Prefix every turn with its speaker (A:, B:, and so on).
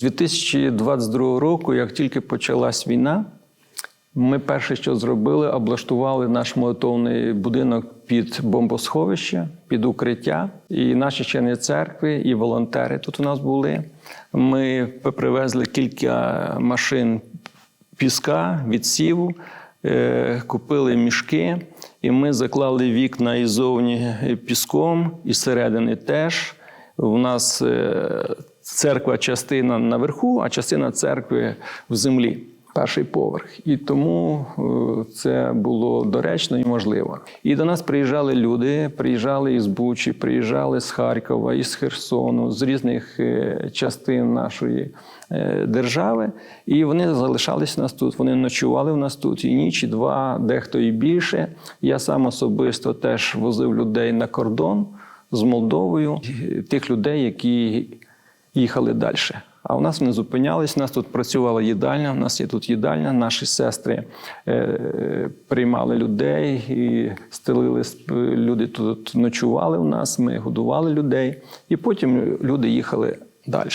A: З 2022 року, як тільки почалась війна, ми перше, що зробили, облаштували наш молитовний будинок під бомбосховище, під укриття. І наші члени церкви, і волонтери тут у нас були. Ми привезли кілька машин піска, відсіву, е, купили мішки, і ми заклали вікна і зовні піском, і зсередини теж. У нас е, церква частина наверху, а частина церкви в землі. Перший поверх, і тому е, це було доречно і можливо. І до нас приїжджали люди, приїжджали із Бучі, приїжджали з Харкова, із Херсону, з різних е, частин нашої держави. І вони залишалися у нас тут. Вони ночували в нас тут і ніч, і два, дехто і більше. Я сам особисто теж возив людей на кордон з Молдовою, тих людей, які їхали далі. А у нас не зупинялись. У нас тут працювала їдальня. У нас є тут їдальня. Наші сестри е, приймали людей і стелили люди тут ночували у нас. Ми годували людей, і потім люди їхали далі.